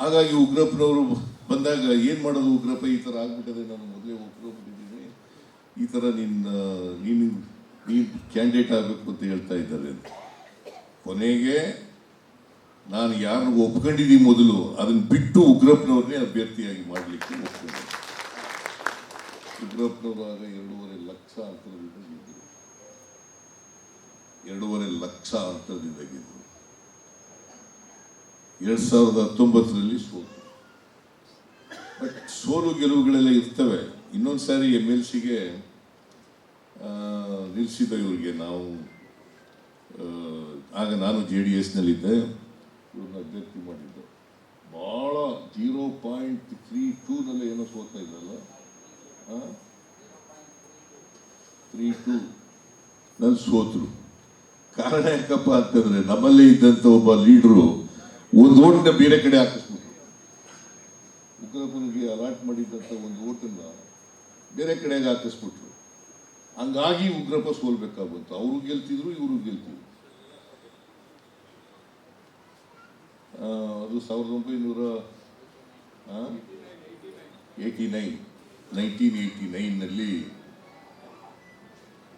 ಹಾಗಾಗಿ ಉಗ್ರಪ್ಪನವರು ಬಂದಾಗ ಏನು ಮಾಡೋದು ಉಗ್ರಪ್ಪ? ಈ ಥರ ಆಗ್ಬಿಟ್ಟಿದೆ. ನಾನು ಮೊದಲೇ ಒಪ್ಕೊಂಡ್ಬಿಟ್ಟಿದ್ದೀನಿ ಈ ಥರ ನಿನ್ನ, ನೀನು ನೀನು ಕ್ಯಾಂಡಿಡೇಟ್ ಆಗಬೇಕು ಅಂತ ಹೇಳ್ತಾ ಇದ್ದಾರೆ. ಅಂತ ಕೊನೆಗೆ ನಾನು ಯಾರು ಒಪ್ಕೊಂಡಿದ್ದೀನಿ ಮೊದಲು, ಅದನ್ನು ಬಿಟ್ಟು ಉಗ್ರಪ್ಪನವ್ರನ್ನೇ ಅಭ್ಯರ್ಥಿಯಾಗಿ ಮಾಡಲಿಕ್ಕೆ ಒಪ್ಕೊಂಡೆ ಆಗ ಎರಡೂವರೆ ಲಕ್ಷ ಅಂತರದಿಂದ ಗೆದ್ದರು ಎರಡೂವರೆ ಲಕ್ಷ ಅಂತರದಿಂದ ಗೆದ್ದರು ಎರಡ್ ಸಾವಿರದ ಹತ್ತೊಂಬತ್ತರಲ್ಲಿ ಸೋತು ಬಟ್ ಸೋಲು ಗೆಲುವುಗಳೆಲ್ಲ ಇರ್ತವೆ. ಇನ್ನೊಂದು ಸಾರಿ ಎಂ ಎಲ್ ಸಿಗೆ ನಿಲ್ಲಿಸಿದ ಇವರಿಗೆ ನಾವು ಆಗ ನಾನು ಜೆ ಡಿ ಎಸ್ನಲ್ಲಿದ್ದೆ. ಇವ್ರನ್ನ ಅಭ್ಯರ್ಥಿ ಮಾಡಿದ್ದೆ. ಭಾಳ ಜೀರೋ ಪಾಯಿಂಟ್ ತ್ರೀ ಟೂನಲ್ಲಿ ಏನೋ ಸೋತಾ ಇದ್ದಲ್ಲ ತ್ರೀ ಟೂ. ನಾನು ಸೋತರು. ಕಾರಣ ಯಾಕಪ್ಪ ಅಂತಂದರೆ ನಮ್ಮಲ್ಲೇ ಇದ್ದಂಥ ಒಬ್ಬ ಲೀಡ್ರು ಒಂದು ಓಟ್ನ ಬೇರೆ ಕಡೆ ಹಾಕಿಸ್ಬಿಟ್ರು ಉಗ್ರಪ್ಪನಿಗೆ ಅಲಾಟ್ ಮಾಡಿದ್ದಂಥ ಒಂದು ಓಟಿಂದ ಬೇರೆ ಕಡೆಗೆ ಹಾಕಿಸ್ಬಿಟ್ರು. ಹಂಗಾಗಿ ಉಗ್ರಪ್ಪ ಸೋಲ್ಬೇಕಾಗುತ್ತೆ ಅವರು ಗೆಲ್ತಿದ್ರು, ಇವರು ಗೆಲ್ತಿದ್ರು. ಅದು ಸಾವಿರದ ಒಂಬೈನೂರ ಏಯ್ಟಿ ನೈನ್, ನೈನ್ಟೀನ್ ಏಯ್ಟಿ ನೈನ್ನಲ್ಲಿ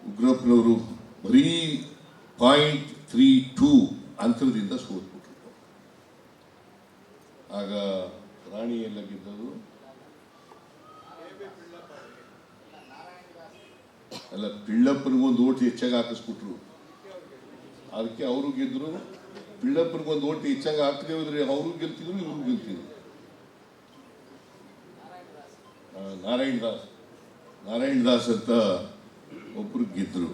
ಉಗ್ರಪ್ಪನವರು ಬರೀ ಪಾಯಿಂಟ್ ತ್ರೀ ಟೂ ಅಂತರದಿಂದ ಸೋತ್ಬಿಟ್ರು ಆಗ ರಾಣಿ ಎಲ್ಲ ಗೆದ್ದದು ಅಲ್ಲ ಪಿಳ್ಳಪ್ಪನಿಗೊಂದು ಓಟ್ ಹೆಚ್ಚಾಗಿ ಹಾಕಿಸ್ಬಿಟ್ರು ಅದಕ್ಕೆ ಅವರು ಗೆದ್ರು ಪಿಳ್ಳಪ್ಪನಿಗೊಂದು ಓಟ್ ಹೆಚ್ಚಾಗಿ ಹಾಕದೇ ಹೋದ್ರೆ ಅವರು ಗೆಲ್ತಿದ್ರು ಇವ್ರು ಗೆಲ್ತಿದ್ರು. ನಾರಾಯಣ ದಾಸ್ ನಾರಾಯಣ ದಾಸ್ ಅಂತ ಒಬ್ರು ಗೆದ್ರು.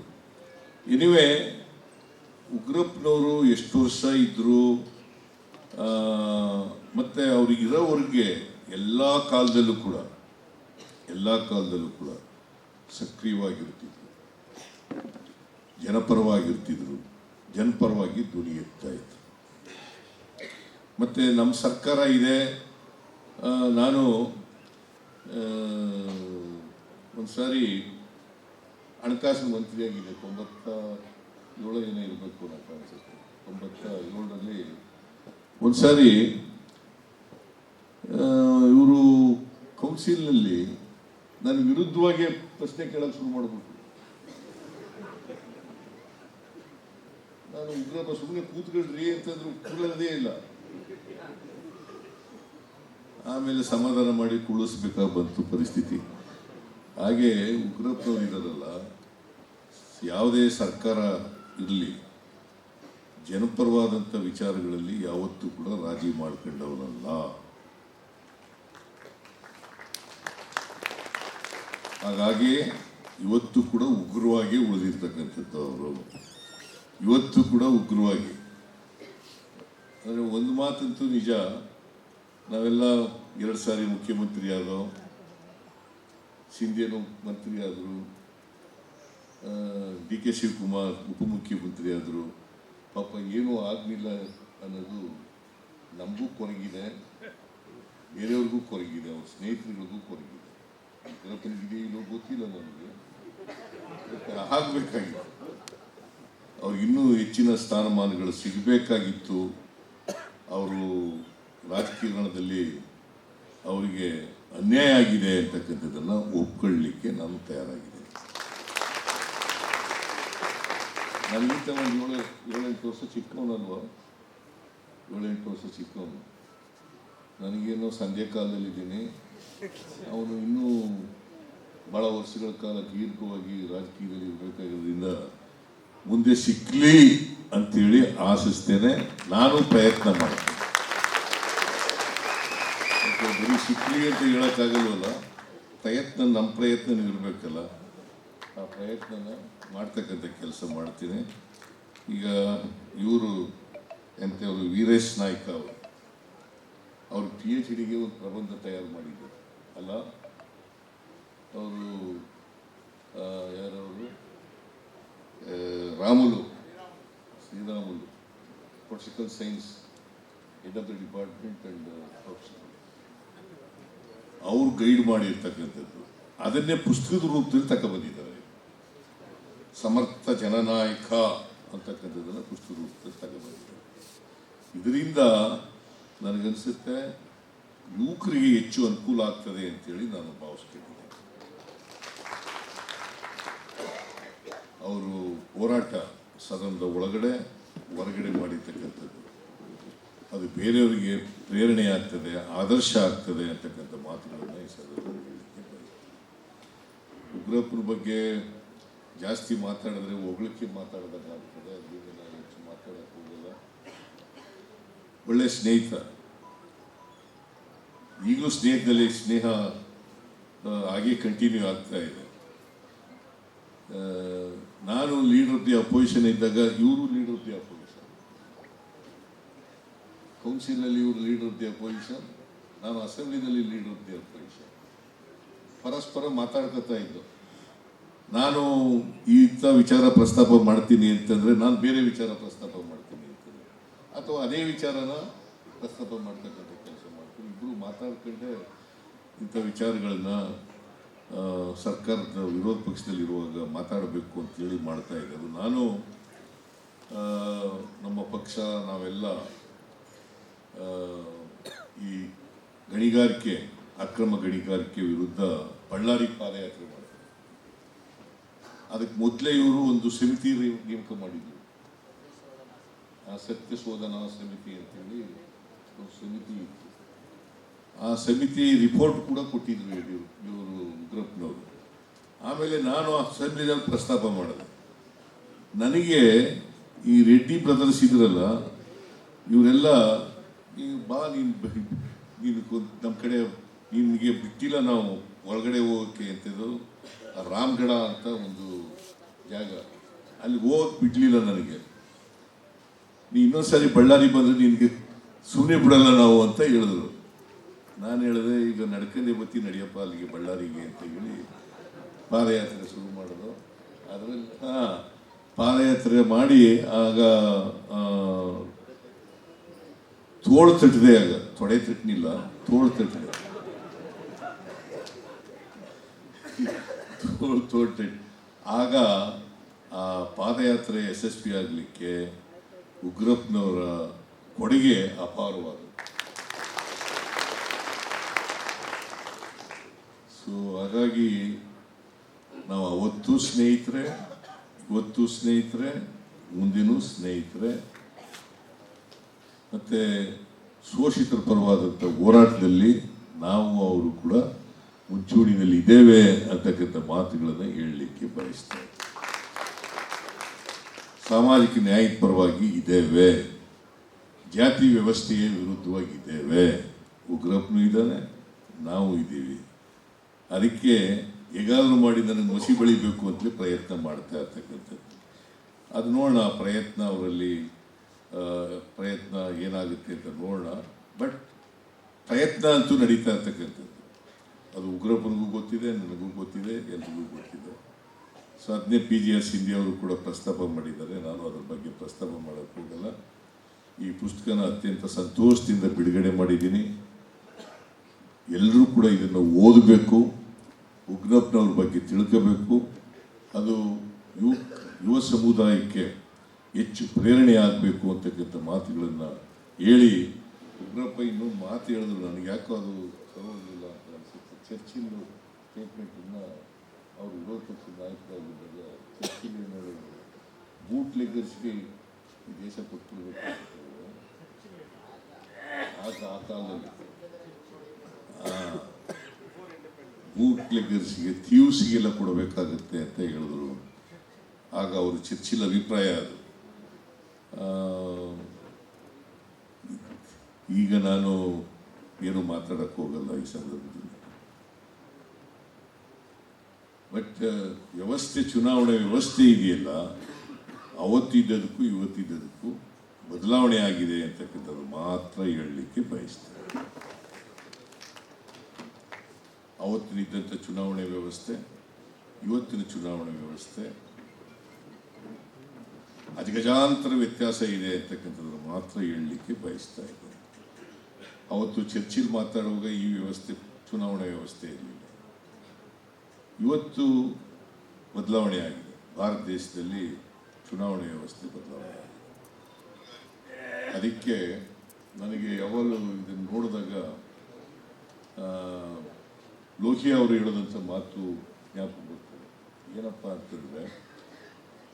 ಎನಿವೆ ಉಗ್ರಪ್ಪನವರು ಎಷ್ಟು ವರ್ಷ ಇದ್ರು? ಆ, ಮತ್ತೆ ಅವ್ರಿಗೆ ಇರೋವರೆಗೆ ಎಲ್ಲ ಕಾಲದಲ್ಲೂ ಕೂಡ, ಎಲ್ಲ ಕಾಲದಲ್ಲೂ ಕೂಡ ಸಕ್ರಿಯವಾಗಿರ್ತಿದ್ರು. ಜನಪರವಾಗಿರ್ತಿದ್ರು, ಜನಪರವಾಗಿ ದುಡಿಯುತ್ತಾ ಇದ್ರು. ಮತ್ತೆ ನಮ್ಮ ಸರ್ಕಾರ ಇದೆ. ನಾನು ಒಂದು ಸಾರಿ ಹಣಕಾಸು ಮಂತ್ರಿಯಾಗಿದೆ ತೊಂಬತ್ತ ಏಳು ಇರಬೇಕು ಅಂತ ಅನಿಸುತ್ತೆ ತೊಂಬತ್ತ ಏಳರಲ್ಲಿ ಒಂದು ಸಾರಿ ಇವರು ಕೌನ್ಸಿಲ್ನಲ್ಲಿ ನನ್ನ ವಿರುದ್ಧವಾಗಿ ಪ್ರಶ್ನೆ ಕೇಳಕ್ಕೆ ಶುರು ಮಾಡಬೇಕು ನಾನು ಉಗ್ರಪ್ಪ ಸುಮ್ಮನೆ ಕೂತ್ಕೊಳ್ರಿ ಅಂತಂದ್ರು ಕೂಡಲದೇ ಇಲ್ಲ. ಆಮೇಲೆ ಸಮಾಧಾನ ಮಾಡಿ ಕುಳಿಸ್ಬೇಕಾಗಿ ಬಂತು ಪರಿಸ್ಥಿತಿ. ಹಾಗೆ ಉಗ್ರಪ್ಪನವ್ರು ಇರೋದಲ್ಲ ಯಾವುದೇ ಸರ್ಕಾರ ಇರಲಿ, ಜನಪರವಾದಂಥ ವಿಚಾರಗಳಲ್ಲಿ ಯಾವತ್ತೂ ಕೂಡ ರಾಜಿ ಮಾಡ್ಕೊಂಡವನಲ್ಲ. ಹಾಗಾಗಿ ಇವತ್ತು ಕೂಡ ಉಗ್ರವಾಗಿ ಉಳಿದಿರ್ತಕ್ಕಂಥದ್ದು ಅವರು ಇವತ್ತು ಕೂಡ ಉಗ್ರವಾಗಿ. ಅಂದರೆ ಒಂದು ಮಾತಂತೂ ನಿಜ, ನಾವೆಲ್ಲ ಎರಡು ಸಾರಿ ಮುಖ್ಯಮಂತ್ರಿ ಆದೋ ಸಿಂಧಿಯನ್ನು ಮಂತ್ರಿ ಆದರು ಡಿ ಕೆ ಶಿವಕುಮಾರ್ ಉಪಮುಖ್ಯಮಂತ್ರಿ ಆದರು ಪಾಪ ಏನೂ ಆಗಲಿಲ್ಲ ಅನ್ನೋದು ನಮಗೂ ಕೊರಗಿದೆ, ಬೇರೆಯವ್ರಿಗೂ ಕೊರಗಿದೆ, ಅವ್ರ ಸ್ನೇಹಿತರಿಗೂ ಕೊರಗಿದೆ. ಉಗ್ರಪ್ಪನಿಗಿದೆ ಇಲ್ಲೋ ಗೊತ್ತಿಲ್ಲ ನನಗೆ ಆಗಬೇಕಾಗಿತ್ತು ಅವ್ರಿಗೆ ಇನ್ನೂ ಹೆಚ್ಚಿನ ಸ್ಥಾನಮಾನಗಳು ಸಿಗಬೇಕಾಗಿತ್ತು. ಅವರು ರಾಜಕೀಯದಲ್ಲಿ ಅವರಿಗೆ ಅನ್ಯಾಯ ಆಗಿದೆ ಅಂತಕ್ಕಂಥದ್ದನ್ನು ಒಪ್ಕೊಳ್ಳಿಕ್ಕೆ ನಾನು ತಯಾರಾಗಿದ್ದೇನೆ. ನನಗಿಂತ ಒಂದು ಏಳು, ಏಳೆಂಟು ವರ್ಷ ಚಿಕ್ಕವನಲ್ವ? ಏಳೆಂಟು ವರ್ಷ ಚಿಕ್ಕವನು. ನನಗೇನು ಸಂಧ್ಯಾ ಕಾಲದಲ್ಲಿದ್ದೀನಿ. ಅವನು ಇನ್ನೂ ಭಾಳ ವರ್ಷಗಳ ಕಾಲ ದೀರ್ಘವಾಗಿ ರಾಜಕೀಯದಲ್ಲಿ ಇರಬೇಕಾಗಿರೋದ್ರಿಂದ ಮುಂದೆ ಸಿಕ್ಕಲಿ ಅಂತೇಳಿ ಆಶಿಸ್ತೇನೆ. ನಾನು ಪ್ರಯತ್ನ ಮಾಡ್ತೇನೆ. ಬರೀ ಸಿಕ್ಕಲಿ ಅಂತ ಹೇಳೋಕ್ಕಾಗಲ್ವಲ್ಲ, ಪ್ರಯತ್ನ ನಮ್ಮ ಪ್ರಯತ್ನ ಇರಬೇಕಲ್ಲ. ಆ ಪ್ರಯತ್ನನ ಮಾಡ್ತಕ್ಕಂಥ ಕೆಲಸ ಮಾಡ್ತೀನಿ. ಈಗ ಇವರು ಎಂಥವರು ವೀರೇಶ್ ನಾಯ್ಕ ಅವರು. ಪಿ ಎಚ್ ಡಿಗೆ ಒಂದು ಪ್ರಬಂಧ ತಯಾರು ಮಾಡಿದ್ದರು ಅಲ್ಲ? ಅವರು ಯಾರವರು? Ramulu. Sriramulu. Political science head of the department and profession ಅವರು ಗೈಡ್ ಮಾಡಿರ್ತಕ್ಕಂಥದ್ದು. ಅದನ್ನೇ ಪುಸ್ತಕದ ರೂಪದಲ್ಲಿ ತಗೊಬಂದಿದ್ದಾರೆ ಸಮರ್ಥ ಜನನಾಯಕ ಅಂತಕ್ಕಂಥದ್ದನ್ನು ಪುಸ್ತಕ ರೂಪದಲ್ಲಿ ತಗೊಬಂದಿದ್ದಾರೆ ಇದರಿಂದ ನನಗನ್ಸುತ್ತೆ ಯುವಕರಿಗೆ ಹೆಚ್ಚು ಅನುಕೂಲ ಆಗ್ತದೆ ಅಂತೇಳಿ ನಾನು ಭಾವಿಸ್ತಿದ್ದೀನಿ ಅವರು ಹೋರಾಟ ಸದನದ ಒಳಗಡೆ, ಹೊರಗಡೆ ಮಾಡಿರ್ತಕ್ಕಂಥದ್ದು. ಅದು ಬೇರೆಯವರಿಗೆ ಪ್ರೇರಣೆ ಆಗ್ತದೆ, ಆದರ್ಶ ಆಗ್ತದೆ ಅಂತಕ್ಕಂಥ ಮಾತುಗಳನ್ನು ಈ ಸದನದಲ್ಲಿ. ಉಗ್ರಪ್ಪನ ಬಗ್ಗೆ ಜಾಸ್ತಿ ಮಾತಾಡಿದ್ರೆ ಹೊಗಳಿಕೆ ಮಾತಾಡಬೇಕಾಗ್ತದೆ, ಅದರಿಂದ ನಾನು ಹೆಚ್ಚು ಮಾತಾಡೋಕ್ಕೆ ಹೋಗಲ್ಲ ಒಳ್ಳೆ ಸ್ನೇಹಿತ. ಈಗಲೂ ಸ್ನೇಹದಲ್ಲಿ ಸ್ನೇಹ ಹಾಗೆ ಕಂಟಿನ್ಯೂ ಆಗ್ತಾ ಇದೆ. ನಾನು ಲೀಡರ್ ಆಫ್ ದಿ ಅಪೋಸಿಷನ್ ಇದ್ದಾಗ ಇವರು ಲೀಡರ್ ಆಫ್ ದಿ ಅಪೋಸಿಷನ್ ಕೌನ್ಸಿಲಲ್ಲಿ ಇವರು ಲೀಡರ್ ಆಫ್ ದಿ ಅಪೋಸಿಷನ್ ನಾನು ಅಸೆಂಬ್ಲಿನಲ್ಲಿ ಲೀಡರ್ ಆಫ್ ದಿ ಅಪೋಸಿಷನ್ ಪರಸ್ಪರ ಮಾತಾಡ್ಕೊತಾ ಇದ್ದು. ನಾನು ಇಂಥ ವಿಚಾರ ಪ್ರಸ್ತಾಪ ಮಾಡ್ತೀನಿ ಅಂತಂದರೆ ನಾನು ಬೇರೆ ವಿಚಾರ ಪ್ರಸ್ತಾಪ ಮಾಡ್ತೀನಿ ಅಂತಂದರೆ. ಅಥವಾ ಅದೇ ವಿಚಾರನ ಪ್ರಸ್ತಾಪ ಮಾಡ್ತಕ್ಕಂಥ ಮಾತಾಡ್ಕೊಂಡೆ ಇಂಥ ವಿಚಾರಗಳನ್ನ ಸರ್ಕಾರದ ವಿರೋಧ ಪಕ್ಷದಲ್ಲಿರುವಾಗ ಮಾತಾಡಬೇಕು ಅಂತೇಳಿ ಮಾಡ್ತಾ ಇದ್ದರು. ನಾನು ನಮ್ಮ ಪಕ್ಷ, ನಾವೆಲ್ಲ ಈ ಗಣಿಗಾರಿಕೆ, ಅಕ್ರಮ ಗಣಿಗಾರಿಕೆ ವಿರುದ್ಧ ಬಳ್ಳಾರಿ ಪಾದಯಾತ್ರೆ ಮಾಡಿದ್ರು ಅದಕ್ಕೆ ಮೊದಲೇ ಇವರು ಒಂದು ಸಮಿತಿ ನೇಮಕ ಮಾಡಿದ್ರು. ಆ ಸತ್ಯ ಶೋಧನಾ ಸಮಿತಿ ಅಂತೇಳಿ ಒಂದು ಸಮಿತಿ ಇತ್ತು. ಆ ಸಮಿತಿ ರಿಪೋರ್ಟ್ ಕೂಡ ಕೊಟ್ಟಿದ್ರು ಇವರು ಇವರು ಉಗ್ರಪ್ಪನವರು ಆಮೇಲೆ ನಾನು ಆ ಸಮಿತಿಯಲ್ಲಿ ಪ್ರಸ್ತಾಪ ಮಾಡಿದೆ. ನನಗೆ ಈ ರೆಡ್ಡಿ ಬ್ರದರ್ಸ್ ಇದ್ರಲ್ಲ, ಇವರೆಲ್ಲ ನೀವು ಬಾ, ನೀನು ನೀನು ನಮ್ಮ ಕಡೆ ನಿಮಗೆ ಬಿಟ್ಟಿಲ್ಲ ನಾವು ಒಳಗಡೆ ಹೋಗೋಕ್ಕೆ ಅಂತಿದ್ರು ರಾಮ್ಗಢ ಅಂತ ಒಂದು ಜಾಗ. ಅಲ್ಲಿ ಹೋಗಕ್ಕೆ ಬಿಡಲಿಲ್ಲ ನನಗೆ. ನೀ ಇನ್ನೊಂದ್ಸರಿ ಬಳ್ಳಾರಿ ಬಂದ್ರೆ ನಿನಗೆ ಸುಮ್ಮನೆ ಬಿಡಲ್ಲ ನಾವು, ಅಂತ ಹೇಳಿದ್ರು. ನಾನು ಹೇಳಿದೆ, ಈಗ ನಡ್ಕಂದೇ ಬತ್ತಿ ನಡೆಯಪ್ಪ, ಅಲ್ಲಿಗೆ ಬಳ್ಳಾರಿಗೆ ಅಂತ ಹೇಳಿ ಪಾದಯಾತ್ರೆ ಶುರು ಮಾಡೋದು ಅದರಲ್ಲಿ, ಹಾಂ, ಪಾದಯಾತ್ರೆ ಮಾಡಿ ಆಗ ತೋಳು ತಟ್ಟಿದೆ ಆಗ. ತೊಡೆ ತಟ್ಟನಿಲ್ಲ, ತೋಳು ತಟ್ಟಿದೆ. ತೋಳು ತೋಳು ತಟ್ಟಿ, ಆಗ ಆ ಪಾದಯಾತ್ರೆ ಯಶಸ್ವಿ ಆಗಲಿಕ್ಕೆ ಉಗ್ರಪ್ಪನವರ ಕೊಡುಗೆ ಅಪಾರವಾದ ಸೊ ಹಾಗಾಗಿ ನಾವು ಅವತ್ತು ಸ್ನೇಹಿತರೆ, ಇವತ್ತು ಸ್ನೇಹಿತರೆ, ಮುಂದಿನೂ ಸ್ನೇಹಿತರೆ. ಮತ್ತೆ ಶೋಷಿತರ ಪರವಾದಂಥ ಹೋರಾಟದಲ್ಲಿ ನಾವು ಅವರು ಕೂಡ ಮುಂಚೂಣಿನಲ್ಲಿ ಇದ್ದೇವೆ ಅಂತಕ್ಕಂಥ ಮಾತುಗಳನ್ನು ಹೇಳಲಿಕ್ಕೆ ಬಯಸ್ತೇವೆ ಸಾಮಾಜಿಕ ನ್ಯಾಯದ ಪರವಾಗಿ ಇದ್ದೇವೆ. ಜಾತಿ ವ್ಯವಸ್ಥೆಯ ವಿರುದ್ಧವಾಗಿ ಇದ್ದೇವೆ. ಉಗ್ರಪ್ಪನೂ ಇದ್ದಾನೆ, ನಾವು ಇದ್ದೀವಿ. ಅದಕ್ಕೆ ಹೇಗಾದರೂ ಮಾಡಿ ನನಗೆ ಮಸಿ ಬೆಳಿಬೇಕು ಅಂತಲೇ ಪ್ರಯತ್ನ ಮಾಡ್ತಾ ಇರ್ತಕ್ಕಂಥದ್ದು. ಅದು ನೋಡೋಣ, ಪ್ರಯತ್ನ ಅವರಲ್ಲಿ ಪ್ರಯತ್ನ ಏನಾಗುತ್ತೆ ಅಂತ ನೋಡೋಣ. ಬಟ್ ಪ್ರಯತ್ನ ಅಂತೂ ನಡೀತಾ ಇರ್ತಕ್ಕಂಥದ್ದು. ಅದು ಉಗ್ರಪ್ಪನಿಗೂ ಗೊತ್ತಿದೆ, ನನಗೂ ಗೊತ್ತಿದೆ, ಎಲ್ರಿಗೂ ಗೊತ್ತಿದೆ. ಸೊ ಅದನ್ನೇ ಪಿ ಜಿ ಹಿಂದಿ ಅವರು ಕೂಡ ಪ್ರಸ್ತಾಪ ಮಾಡಿದ್ದಾರೆ. ನಾನು ಅದ್ರ ಬಗ್ಗೆ ಪ್ರಸ್ತಾಪ ಮಾಡೋಕ್ಕೆ ಹೋಗಲ್ಲ. ಈ ಪುಸ್ತಕನ ಅತ್ಯಂತ ಸಂತೋಷದಿಂದ ಬಿಡುಗಡೆ ಮಾಡಿದ್ದೀನಿ. ಎಲ್ಲರೂ ಕೂಡ ಇದನ್ನು ಓದಬೇಕು. ಉಗ್ರಪ್ಪನವ್ರ ಬಗ್ಗೆ ತಿಳ್ಕೋಬೇಕು. ಅದು ಯುವ ಯುವ ಸಮುದಾಯಕ್ಕೆ ಹೆಚ್ಚು ಪ್ರೇರಣೆ ಆಗಬೇಕು ಅಂತಕ್ಕಂಥ ಮಾತುಗಳನ್ನು ಹೇಳಿ ಉಗ್ರಪ್ಪ ಇನ್ನೊಂದು ಮಾತು ಹೇಳಿದ್ರು. ನನಗೆ ಯಾಕೋ ಅದು ಸರೋಗಿಲ್ಲ ಅಂತ ಅನಿಸುತ್ತೆ. ಚರ್ಚಿಲ್ಲು ಸ್ಟೇಟ್ಮೆಂಟನ್ನು ಅವರು ವಿರೋಧ ಪಕ್ಷದ ನಾಯಕರಾಗಿದ್ದಾಗ ಚರ್ಚಿಲ್ ಏನು ಹೇಳಿದ್ರು? ಬೂಟ್ ಲೆಗರ್ಸ್ಗೆ ಈ ದೇಶ ಕೊಟ್ಟಿರಬೇಕು ಆ ಕಾಲದಲ್ಲಿ. ಬೂಟ್ ತೀವ್ಸಿಗೆಲ್ಲ ಕೊಡಬೇಕಾಗುತ್ತೆ ಅಂತ ಹೇಳಿದ್ರು. ಆಗ ಅವರು ಚರ್ಚಿಲ್ ಅಭಿಪ್ರಾಯ ಅದು. ಈಗ ನಾನು ಏನು ಮಾತಾಡಕ್ಕೆ ಹೋಗಲ್ಲ ಈ ಸಂದರ್ಭದಲ್ಲಿ. ಬಟ್, ವ್ಯವಸ್ಥೆ, ಚುನಾವಣೆ ವ್ಯವಸ್ಥೆ ಇದೆಯಲ್ಲ, ಅವತ್ತಿದ್ದದಕ್ಕೂ ಇವತ್ತಿದ್ದದಕ್ಕೂ ಬದಲಾವಣೆ ಆಗಿದೆ ಅಂತಕ್ಕಂಥದ್ದು ಮಾತ್ರ ಹೇಳಲಿಕ್ಕೆ ಬಯಸ್ತೇನೆ. ಅವತ್ತಿನಿದ್ದಂಥ ಚುನಾವಣೆ ವ್ಯವಸ್ಥೆ, ಇವತ್ತಿನ ಚುನಾವಣೆ ವ್ಯವಸ್ಥೆ ಅಜಗಜಾಂತರ ವ್ಯತ್ಯಾಸ ಇದೆ ಅಂತಕ್ಕಂಥದ್ದು ಮಾತ್ರ ಹೇಳಲಿಕ್ಕೆ ಬಯಸ್ತಾ ಇದ್ದೇನೆ. ಅವತ್ತು ಚರ್ಚಿಲ್ ಮಾತಾಡುವಾಗ ಈ ವ್ಯವಸ್ಥೆ, ಚುನಾವಣಾ ವ್ಯವಸ್ಥೆ ಇರಲಿಲ್ಲ. ಇವತ್ತು ಬದಲಾವಣೆ ಆಗಿದೆ. ಭಾರತ ದೇಶದಲ್ಲಿ ಚುನಾವಣೆ ವ್ಯವಸ್ಥೆ ಬದಲಾವಣೆ ಆಗಿದೆ. ಅದಕ್ಕೆ ನನಗೆ ಯಾವಾಗಲೂ ಇದನ್ನು ನೋಡಿದಾಗ ಲೋಹಿಯಾ ಅವರು ಹೇಳೋದಂಥ ಮಾತು ಜ್ಞಾಪಕ ಬರ್ತದೆ. ಏನಪ್ಪ ಅಂತಂದರೆ,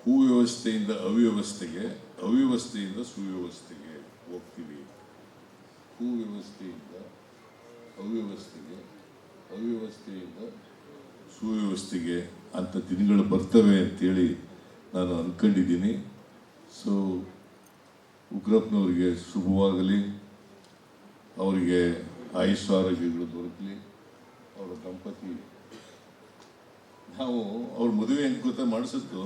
ಕುವ್ಯವಸ್ಥೆಯಿಂದ ಅವ್ಯವಸ್ಥೆಗೆ, ಅವ್ಯವಸ್ಥೆಯಿಂದ ಸುವ್ಯವಸ್ಥೆಗೆ ಹೋಗ್ತೀವಿ. ಕುವ್ಯವಸ್ಥೆಯಿಂದ ಅವ್ಯವಸ್ಥೆಗೆ, ಅವ್ಯವಸ್ಥೆಯಿಂದ ಸುವ್ಯವಸ್ಥೆಗೆ ಅಂತ ದಿನಗಳು ಬರ್ತವೆ ಅಂತೇಳಿ ನಾನು ಅಂದ್ಕೊಂಡಿದ್ದೀನಿ ಸೊ ಉಗ್ರಪ್ಪನವರಿಗೆ ಶುಭವಾಗಲಿ. ಅವರಿಗೆ ಆಯುಷ್ ಆರೋಗ್ಯಗಳು ದೊರಕಲಿ. ಅವರ ದಂಪತಿ. ನಾವು ಅವ್ರ ಮದುವೆ ಹೆಂಗೆ ಗೊತ್ತ ಮಾಡಿಸಿದ್ದು?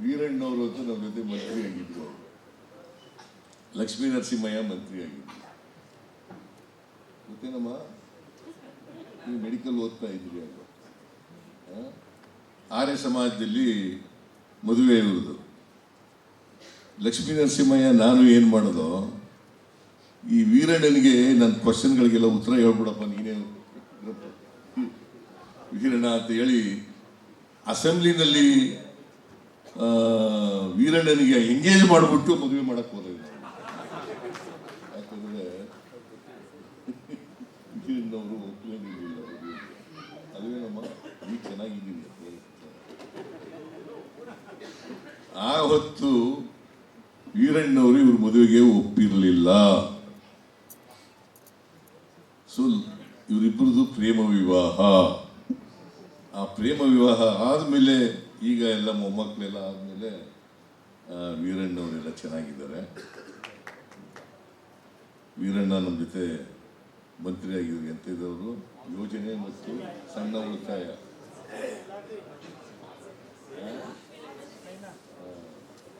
ವೀರಣ್ಣವರು ಅಂತ ನಮ್ಮ ಜೊತೆ ಮಂತ್ರಿ ಆಗಿದ್ರು ಅವರು. ಲಕ್ಷ್ಮೀ ನರಸಿಂಹಯ್ಯ ಮಂತ್ರಿ ಆಗಿದ್ರು. ಗೊತ್ತೇನಮ್ಮ? ನೀವು ಮೆಡಿಕಲ್ ಓದ್ತಾ ಇದ್ರಿ ಅಲ್ವಾ? ಆರ್ಯ ಸಮಾಜದಲ್ಲಿ ಮದುವೆ ಇರುವುದು. ಲಕ್ಷ್ಮೀ ನರಸಿಂಹಯ್ಯ ನಾನು ಏನು ಮಾಡೋದು? ಈ ವೀರಣ್ಣನಿಗೆ ನನ್ನ ಕ್ವಶನ್ಗಳಿಗೆಲ್ಲ ಉತ್ತರ ಹೇಳ್ಬಿಡಪ್ಪ, ನೀನೇ ವೀರಣ್ಣ ಅಂತ ಹೇಳಿ ಅಸೆಂಬ್ಲಿನಲ್ಲಿ ವೀರಣ್ಣನಿಗೆ ಎಂಗೇಜ್ ಮಾಡಿಬಿಟ್ಟು ಮದುವೆ ಮಾಡಕ್ಕೆ ಹೋದ ಯಾಕಂದ್ರೆ ವೀರಣ್ಣವರು ಅದೇ ನಮ್ಮ ಅಂತ ಹೇಳ್ತಾರೆ. ಆ ಹೊತ್ತು ವೀರಣ್ಣವರು ಇವ್ರ ಮದುವೆಗೆ ಒಪ್ಪಿರಲಿಲ್ಲ. ಸೊ ಇವರಿಬ್ಬರದು ಪ್ರೇಮ ವಿವಾಹ. ಆ ಪ್ರೇಮ ವಿವಾಹ ಆದಮೇಲೆ ಈಗ ಎಲ್ಲ ಮೊಮ್ಮಕ್ಕಳೆಲ್ಲ ಆದಮೇಲೆ ವೀರಣ್ಣವರೆಲ್ಲ ಚೆನ್ನಾಗಿದ್ದಾರೆ. ವೀರಣ್ಣ ನಮ್ಮ ಜೊತೆ ಮಂತ್ರಿ ಆಗಿದ್ರು ಎಂತ ಇದ್ದವರು. ಯೋಜನೆ ಮತ್ತು ಸಣ್ಣ ಉಳಿತಾಯ.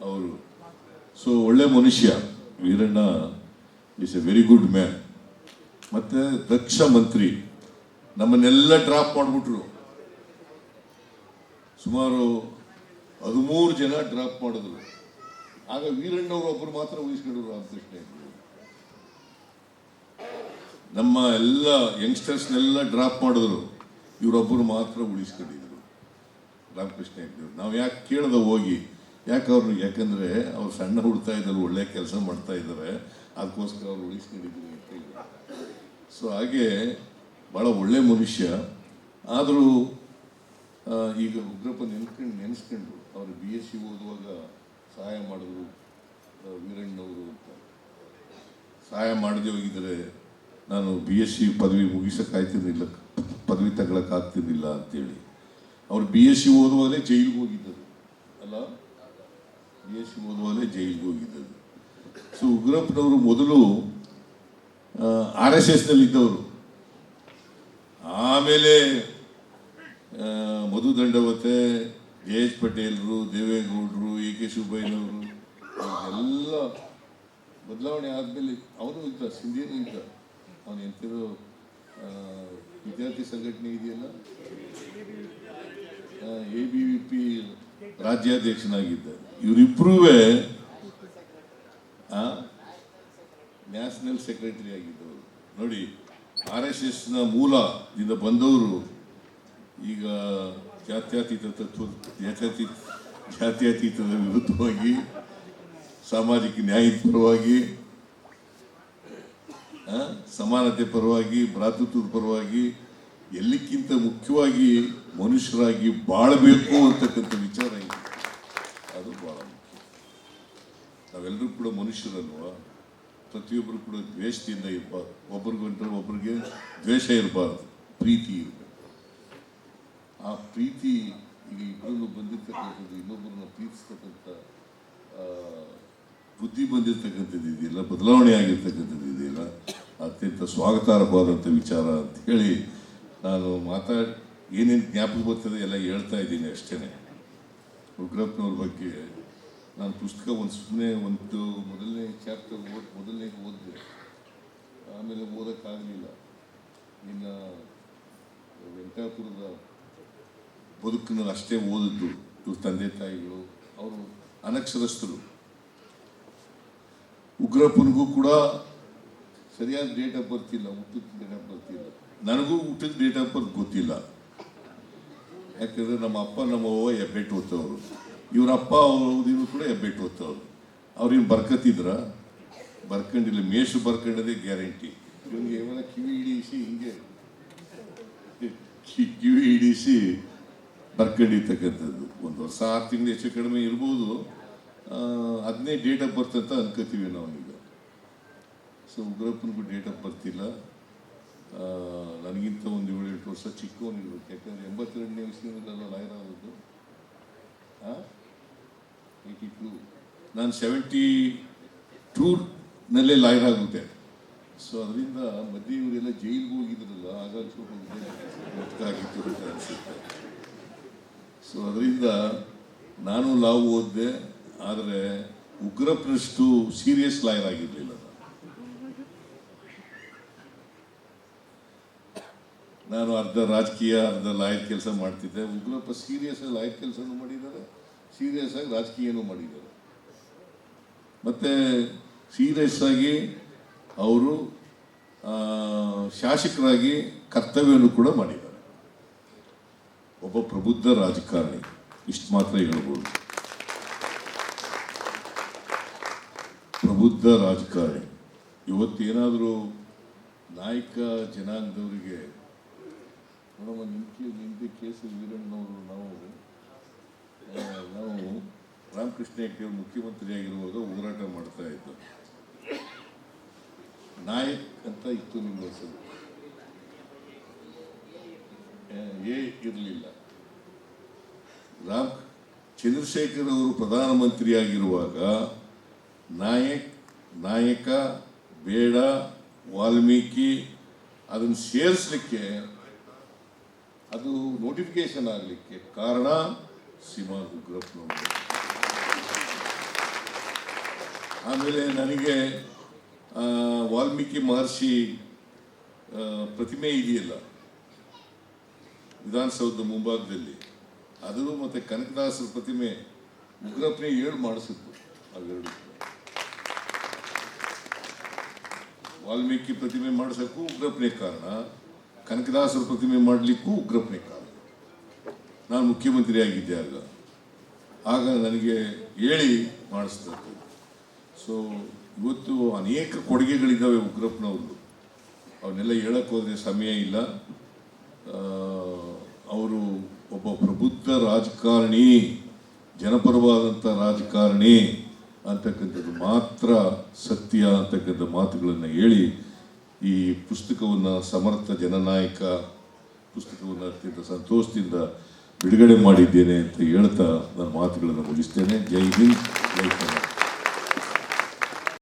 ಅವರು. ಸೊ, ಒಳ್ಳೆ ಮನುಷ್ಯ. Veeranna is a very good man ಮತ್ತೆ ದಕ್ಷ ಮಂತ್ರಿ, ನಮ್ಮನ್ನೆಲ್ಲ ಡ್ರಾಪ್ ಮಾಡಿಬಿಟ್ರು. ಸುಮಾರು ಹದಿಮೂರು ಜನ ಡ್ರಾಪ್ ಮಾಡಿದ್ರು. ಆಗ ವೀರಣ್ಣವ್ರು ಒಬ್ಬರು ಮಾತ್ರ ಉಳಿಸ್ಕೊಂಡ್ರು ರಾಮಕೃಷ್ಣ ನಮ್ಮ ಎಲ್ಲ ಯಂಗ್ಸ್ಟರ್ಸ್ನೆಲ್ಲ ಡ್ರಾಪ್ ಮಾಡಿದ್ರು. ಇವರೊಬ್ಬರು ಮಾತ್ರ ಉಳಿಸ್ಕೊಂಡಿದ್ರು. ರಾಮಕೃಷ್ಣ ಹೆಗ್ಡೆಯವ್ರು ನಾವು ಯಾಕೆ ಕೇಳ್ದ ಹೋಗಿ, ಯಾಕೆ ಅವರು, ಯಾಕಂದ್ರೆ ಅವ್ರು ಸಣ್ಣ ಹುಡ್ತಾ ಇದ್ದಾರೆ, ಒಳ್ಳೆ ಕೆಲಸ ಮಾಡ್ತಾ ಇದ್ದಾರೆ, ಅದಕ್ಕೋಸ್ಕರ ಅವ್ರು ಉಳಿಸ್ಕೊಂಡಿದ್ರು ಅಂತ ಸೊ ಹಾಗೆ ಭಾಳ ಒಳ್ಳೆ ಮನುಷ್ಯ. ಆದರೂ ಈಗ ಉಗ್ರಪ್ಪ ನೆನ್ಕೊಂಡು ನೆನೆಸ್ಕೊಂಡ್ರು. ಅವರು ಬಿ ಎಸ್ ಸಿ ಓದುವಾಗ ಸಹಾಯ ಮಾಡಿದ್ರು ವೀರಣ್ಣವರು ಅಂತ. ಸಹಾಯ ಮಾಡದೆ ಹೋಗಿದ್ದರೆ ನಾನು ಬಿ ಎಸ್ ಸಿ ಪದವಿ ಮುಗಿಸೋಕ್ಕಾಗ್ತಿರ್ಲಿಲ್ಲ ಪದವಿ ತಗೊಳಕ್ಕಾಗ್ತಿರ್ಲಿಲ್ಲ ಅಂತೇಳಿ. ಅವ್ರು ಬಿ ಎಸ್ ಸಿ ಓದುವಾಗಲೇ ಜೈಲಿಗೆ ಹೋಗಿದ್ದರು. ಅಲ್ಲ? ಬಿ ಎಸ್ ಸಿ ಓದುವಾಗಲೇ ಜೈಲಿಗೆ ಹೋಗಿದ್ದರು. ಸೊ ಉಗ್ರಪ್ಪನವರು ಮೊದಲು ಆರ್ ಎಸ್ ಎಸ್ನಲ್ಲಿ ಇದ್ದವರು ಆಮೇಲೆ ಆ, ಮಧು ದಂಡವತೆ ಜೆ ಎಚ್ ಪಟೇಲ್ರು ದೇವೇಗೌಡರು ಎ ಕೆ ಸುಬ್ಬಯ್ಯನವರು ಎಲ್ಲ ಬದಲಾವಣೆ ಆದಮೇಲೆ ಅವನು ಇದ್ದ ಸಿಂಧಿಯನ್ ಇದ್ದ ಅವನು ಎಂತಿರೋ ಆ, ವಿದ್ಯಾರ್ಥಿ ಸಂಘಟನೆ ಇದೆಯಲ್ಲ? ಎ ಬಿ ವಿ ಪಿ ರಾಜ್ಯಾಧ್ಯಕ್ಷನಾಗಿದ್ದ ಇವರಿಬ್ಬರೂ ನ್ಯಾಷನಲ್ ಸೆಕ್ರೆಟರಿ ಆಗಿದ್ದವರು ನೋಡಿ, ಆರ್ ಎಸ್ ಎಸ್ನ ಮೂಲದಿಂದ ಬಂದವರು ಈಗ ಜಾತ್ಯತೀತ ತತ್ವ ಜಾತ್ಯತೀತ ಜಾತ್ಯತೀತದ ವಿರುದ್ಧವಾಗಿ, ಸಾಮಾಜಿಕ ನ್ಯಾಯದ ಪರವಾಗಿ ಸಮಾನತೆ ಪರವಾಗಿ, ಭ್ರಾತೃತ್ವದ ಪರವಾಗಿ ಎಲ್ಲಕ್ಕಿಂತ ಮುಖ್ಯವಾಗಿ ಮನುಷ್ಯರಾಗಿ ಬಾಳಬೇಕು ಅಂತಕ್ಕಂಥ ವಿಚಾರ ಇದೆ. ಅದು ಬಹಳ ಮುಖ್ಯ. ನಾವೆಲ್ಲರೂ ಕೂಡ ಮನುಷ್ಯರಲ್ವಾ? ಪ್ರತಿಯೊಬ್ಬರು ಕೂಡ ದ್ವೇಷದಿಂದ ಇರಬಾರ್ದು. ಒಬ್ರಿಗೊಂಡ್ರೆ ಒಬ್ರಿಗೆ ದ್ವೇಷ ಇರಬಾರ್ದು. ಪ್ರೀತಿ ಇರಬೇಕು. ಆ ಪ್ರೀತಿ ಈಗ ಇಬ್ಬರನ್ನು ಬಂದಿರ್ತಕ್ಕಂಥದ್ದು ಇನ್ನೊಬ್ಬರನ್ನ ಪ್ರೀತಿಸ್ತಕ್ಕಂಥ ಬುದ್ಧಿ ಬಂದಿರತಕ್ಕಂಥದ್ದು ಇದೆಯಲ್ಲ, ಬದಲಾವಣೆ ಆಗಿರ್ತಕ್ಕಂಥದ್ದು ಇದೆಯಲ್ಲ, ಅತ್ಯಂತ ಸ್ವಾಗತಾರ್ಹವಾದಂಥ ವಿಚಾರ ಅಂತ ಹೇಳಿ ನಾನು ಮಾತಾಡಿ ಏನೇನು ಜ್ಞಾಪಕ ಬರ್ತದೆ ಎಲ್ಲ ಹೇಳ್ತಾ ಇದ್ದೀನಿ ಅಷ್ಟೇ ಉಗ್ರಪ್ಪನವ್ರ ಬಗ್ಗೆ ನಾನು ಪುಸ್ತಕ ಒಂದು ಸುಮ್ಮನೆ ಒಂದು ಮೊದಲನೇ ಚಾಪ್ಟರ್ ಓದಿ, ಮೊದಲನೇ ಓದಿದೆ. ಆಮೇಲೆ ಓದೋಕ್ಕಾಗಲಿಲ್ಲ. ಇನ್ನು ವೆಂಕಟಾಪುರದ ಬದುಕನ್ನು ಅಷ್ಟೇ ಓದಿದ್ದು, ಇವ್ರ ತಂದೆ ತಾಯಿಗಳು, ಅವರು ಅನಕ್ಷರಸ್ಥರು. ಉಗ್ರಪ್ಪನಿಗೂ ಕೂಡ ಸರಿಯಾದ ಡೇಟ್ ಆಫ್ ಬರ್ತ್ ಇಲ್ಲ, ಹುಟ್ಟಿದ ಡೇಟ್ ಆಫ್ ಬರ್ತ್ ನನಗೂ ಹುಟ್ಟಿದ ಡೇಟ್ ಆಫ್ ಬರ್ತ್ ಗೊತ್ತಿಲ್ಲ. ಯಾಕಂದ್ರೆ ನಮ್ಮ ಅಪ್ಪ, ನಮ್ಮ ಅವ್ವ ಎಬ್ಬೆಟ್ಟು ಓದ್ತವ್ರು. ಇವ್ರ ಅಪ್ಪ ಅವ್ರು ಕೂಡ ಹೆಬ್ಬೆಟ್ಟು ಓದ್ತವ್ರು. ಅವ್ರೇನು ಬರ್ಕತ್ತಿದ್ರ? ಬರ್ಕೊಂಡಿಲ್ಲ ಮೇಷು ಬರ್ಕೊಂಡದೇ ಗ್ಯಾರಂಟಿ. ಇವನಿಗೆ ಏನ ಕಿವಿ ಹಿಡಿಸಿ ಹಿಂಗೆ. ಕಿವಿ ಹಿಡಿಸಿ ಬರ್ಕೊಂಡಿರ್ತಕ್ಕಂಥದ್ದು. ಒಂದು ವರ್ಷ ಆರು ತಿಂಗಳು ಹೆಚ್ಚು ಕಡಿಮೆ ಇರ್ಬೋದು. ಅದನ್ನೇ ಡೇಟ್ ಆಫ್ ಬರ್ತ್ ಅಂತ ಅನ್ಕೋತೀವಿ ನಾವೀಗ ಸೊ ಉಗ್ರಪ್ಪನಿಗೂ ಡೇಟ್ ಆಫ್ ಬರ್ತ್ ಇಲ್ಲ. ನನಗಿಂತ ಒಂದು ಏಳು ಎಂಟು ವರ್ಷ ಚಿಕ್ಕವನಿರ್ಬೇಕು. ಯಾಕಂದ್ರೆ ಎಂಬತ್ತೆರಡನೇ ವಯಸ್ಸಿನಲ್ಲ ಆಗೋದು ಆದದ್ದು? ಏಯ್ಟಿ ಟೂ ನಾನು ಸೆವೆಂಟಿ ಟೂರ್ನಲ್ಲೇ ಲಾಯರ್ ಆಗುತ್ತೆ ಸೊ ಅದರಿಂದ ಮಧ್ಯೆ ಇವರೆಲ್ಲ ಜೈಲಿಗೆ ಹೋಗಿದ್ರಲ್ಲ ಹಾಗಾಗಿ ಸ್ವಲ್ಪ ಅಂತ ಅನಿಸುತ್ತೆ. ಸೊ ಅದರಿಂದ ನಾನು ಲಾವ್ ಓದಿದೆ, ಆದರೆ ಉಗ್ರಪ್ಪನಷ್ಟು ಸೀರಿಯಸ್ ಲಾಯರ್ ಆಗಿರಲಿಲ್ಲ ನಾನು. ಅರ್ಧ ರಾಜಕೀಯ, ಅರ್ಧ ಲಾಯರ್ ಕೆಲಸ ಮಾಡ್ತಿದ್ದೆ. ಉಗ್ರಪ್ಪ ಸೀರಿಯಸ್ ಲಾಯರ್ ಕೆಲಸನೂ ಮಾಡಿದ್ದಾರೆ. ಸೀರಿಯಸ್ ಆಗಿ ರಾಜಕೀಯನೂ ಮಾಡಿದ್ದಾರೆ. ಮತ್ತೆ ಸೀರಿಯಸ್ ಆಗಿ ಅವರು ಶಾಸಕರಾಗಿ ಕರ್ತವ್ಯವನ್ನು ಕೂಡ ಮಾಡಿದ್ದಾರೆ. ಒಬ್ಬ ಪ್ರಬುದ್ಧ ರಾಜಕಾರಣಿ, ಇಷ್ಟು ಮಾತ್ರ ಹೇಳ್ಬೋದು. ಪ್ರಬುದ್ಧ ರಾಜಕಾರಣಿ. ಇವತ್ತೇನಾದರೂ ನಾಯಕ ಜನಾಂಗದವರಿಗೆ, ನೋಡಮ್ಮ ನಿಂತಿ ನಿಂತಿ ಕೇಸು ವೀರಣ್ಣವರು ನಾವು ನಾವು ರಾಮಕೃಷ್ಣ ಹೆಗ್ಡೆ ಮುಖ್ಯಮಂತ್ರಿಯಾಗಿರುವಾಗ ಹೋರಾಟ ಮಾಡ್ತಾ ಇದ್ದು ನಾಯಕ್ ಅಂತ ಇತ್ತು ನಿಮ್ಮ ಹೆಸರು. ಏ ಇರಲಿಲ್ಲ. ರಾಮ್, ಚಂದ್ರಶೇಖರ್ ಅವರು ಪ್ರಧಾನಮಂತ್ರಿ ಆಗಿರುವಾಗ ನಾಯಕ್, ನಾಯಕ, ಬೇಡ, ವಾಲ್ಮೀಕಿ, ಅದನ್ನು ಸೇರಿಸಲಿಕ್ಕೆ ಅದು ನೋಟಿಫಿಕೇಶನ್ ಆಗಲಿಕ್ಕೆ ಕಾರಣ ಸೀಮಾ ಉಗ್ರಪ್ಪನವರು ಆಮೇಲೆ ನನಗೆ ವಾಲ್ಮೀಕಿ ಮಹರ್ಷಿ ಪ್ರತಿಮೆ ಇದೆಯಲ್ಲ, ವಿಧಾನಸೌಧದ ಮುಂಭಾಗದಲ್ಲಿ. ಅದು ಮತ್ತೆ ಕನಕದಾಸರ ಪ್ರತಿಮೆ ಉಗ್ರಪ್ಪನೇ ಏಳು ಮಾಡಿಸಿತ್ತು ಅವೆರಡು ವಾಲ್ಮೀಕಿ ಪ್ರತಿಮೆ ಮಾಡಿಸೋಕ್ಕೂ ಉಗ್ರಪ್ಪನೇ ಕಾರಣ. ಕನಕದಾಸರ ಪ್ರತಿಮೆ ಮಾಡಲಿಕ್ಕೂ ಉಗ್ರಪ್ಪನೇ ಕಾರಣ. ನಾನು ಮುಖ್ಯಮಂತ್ರಿ ಆಗಿದ್ದೆ ಆಗ. ಆಗ ನನಗೆ ಹೇಳಿ ಮಾಡಿಸ್ತಾರೆ ಸೊ ಇವತ್ತು ಅನೇಕ ಕೊಡುಗೆಗಳಿದ್ದಾವೆ ಉಗ್ರಪ್ಪನವ್ರದ್ದು. ಅವನ್ನೆಲ್ಲ ಹೇಳಕ್ಕೆ ಹೋದರೆ ಸಮಯ ಇಲ್ಲ. ಅವರು ಒಬ್ಬ ಪ್ರಬುದ್ಧ ರಾಜಕಾರಣಿ, ಜನಪರವಾದಂಥ ರಾಜಕಾರಣಿ ಅಂತಕ್ಕಂಥದ್ದು ಮಾತ್ರ ಸತ್ಯ ಅಂತಕ್ಕಂಥ ಮಾತುಗಳನ್ನು ಹೇಳಿ ಈ ಪುಸ್ತಕವನ್ನು ಸಮರ್ಥ ಜನನಾಯಕ, ಪುಸ್ತಕವನ್ನು ಅತ್ಯಂತ ಸಂತೋಷದಿಂದ ಬಿಡುಗಡೆ ಮಾಡಿದ್ದೇನೆ ಅಂತ ಹೇಳ್ತಾ ನನ್ನ ಮಾತುಗಳನ್ನು ಮುಗಿಸ್ತೇನೆ. ಜೈ ಹಿಂದ್ ಜೈ ಕರ್ನಾಟಕ